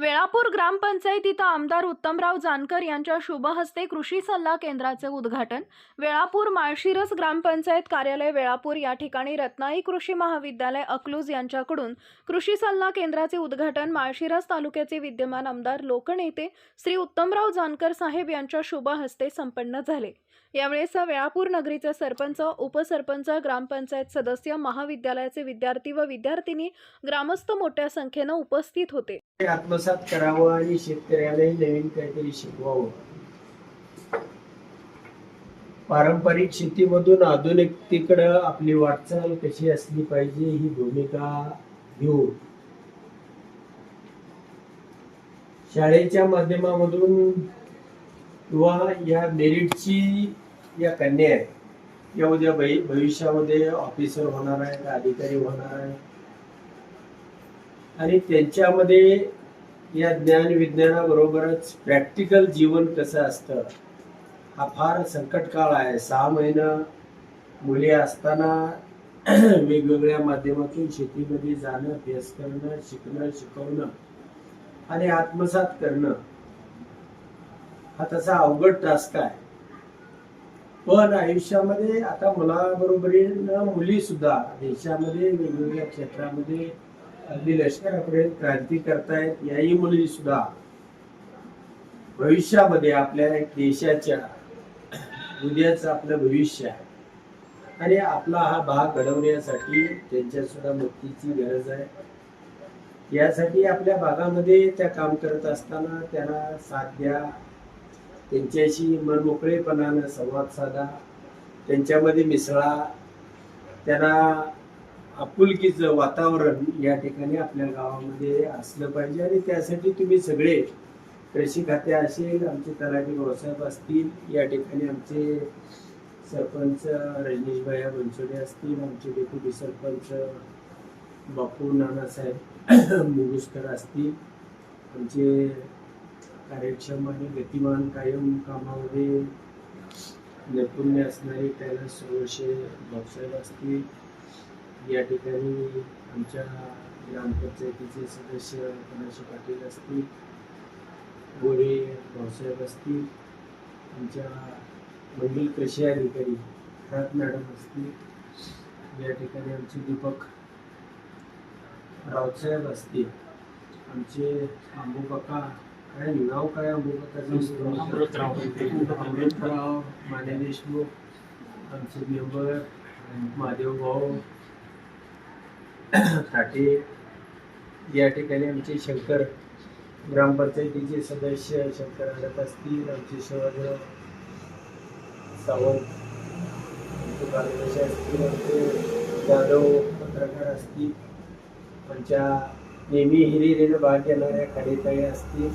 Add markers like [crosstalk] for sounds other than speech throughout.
वेळापूर ग्रामपंचायतीत आमदार उत्तमराव जानकर यांच्या शुभहस्ते कृषी सल्ला केंद्राचे उद्घाटन. वेळापूर माळशिरस ग्रामपंचायत कार्यालय वेळापूर या ठिकाणी रत्नाई कृषी महाविद्यालय अकलूज यांच्याकडून कृषी सल्ला केंद्राचे उद्घाटन माळशिरस तालुक्याचे विद्यमान आमदार लोकनेते श्री उत्तमराव जानकर साहेब यांच्या शुभहस्ते संपन्न झाले. यावेळेस वेळापूर नगरीचे सरपंच उपसरपंच ग्रामपंचायत सदस्य महाविद्यालयाचे विद्यार्थी व विद्यार्थिनी ग्रामस्थ मोठ्या संख्येनं उपस्थित होते. आत्मसात करावं आणि शेतकऱ्यालाही नवीन काहीतरी शिकवावं. पारंपरिक शेतीमधून आधुनिकतेकडं आपली वाटचाल कशी असली पाहिजे ही भूमिका घेऊ. शाळेच्या माध्यमामधून किंवा या मेरिटची या कन्या आहे या उद्या भवि- भविष्यामध्ये ऑफिसर होणार आहेत अधिकारी होणार आहेत. आणि त्यांच्यामध्ये या ज्ञान विज्ञानाबरोबरच प्रॅक्टिकल जीवन कसं असतं हा फार संकट काळ आहे. सहा महिनं मुली असताना [clears throat] वेगवेगळ्या माध्यमातून शेतीमध्ये जाणं अभ्यास करणं शिकणं शिकवणं आणि आत्मसात करणं हा तसा अवघड टास्क आहे. पण आयुष्यामध्ये आता मुलाबरोबरीनं मुली सुद्धा देशामध्ये वेगवेगळ्या क्षेत्रामध्ये लष्कर लष्करापर्यंत क्रांती करतायत याही मुली सुद्धा. भविष्यामध्ये आपल्या देशाच्या उद्याचं आपलं भविष्य आहे. आणि आपला हा भाग घडवण्यासाठी त्यांच्या सुद्धा मुक्तीची गरज आहे. यासाठी आपल्या भागामध्ये त्या काम करत असताना त्यांना साथ द्या. त्यांच्याशी मनमोकळेपणानं संवाद साधा. त्यांच्यामध्ये मिसळा. त्यांना आपुलकीचं वातावरण या ठिकाणी आपल्या गावामध्ये असलं पाहिजे आणि त्यासाठी तुम्ही सगळे कृषी खाते असेल आमचे तलाठी भाऊसाहेब असतील या ठिकाणी आमचे सरपंच रजनीशभाई बनसोडे असतील आमचे डेप्युटी सरपंच बापू नानासाहेब मुगुसकर असतील आमचे कार्यक्षम आणि गतिमान कायम कामामध्ये नैपुण्य असणारे त्याला सोळशे भाऊसाहेब असतील या ठिकाणी आमच्या ग्रामपंचायतीचे सदस्य पनाशे पाटील असतील गोरे भाऊसाहेब असतील आमच्या मंडल कृषी अधिकारी खरात मॅडम असतील या ठिकाणी आमचे दीपक रावसाहेब असतील आमचे आंबू काका काय नाव काय आंबू काकाचं अमृतराव. अमृतराव माने देशमुख आमचे मेंबर महादेव भाऊ थाटे या ठिकाणी आमचे शंकर ग्रामपंचायतीचे सदस्य शंकर आडत असतील आमचे शिवाजीराव सावंत आमचे असतील आमचे जाधव पत्रकार असतील आमच्या नेहमी हिरिरीनं भाग घेणाऱ्या खाडेताई असतील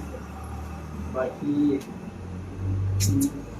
बाकी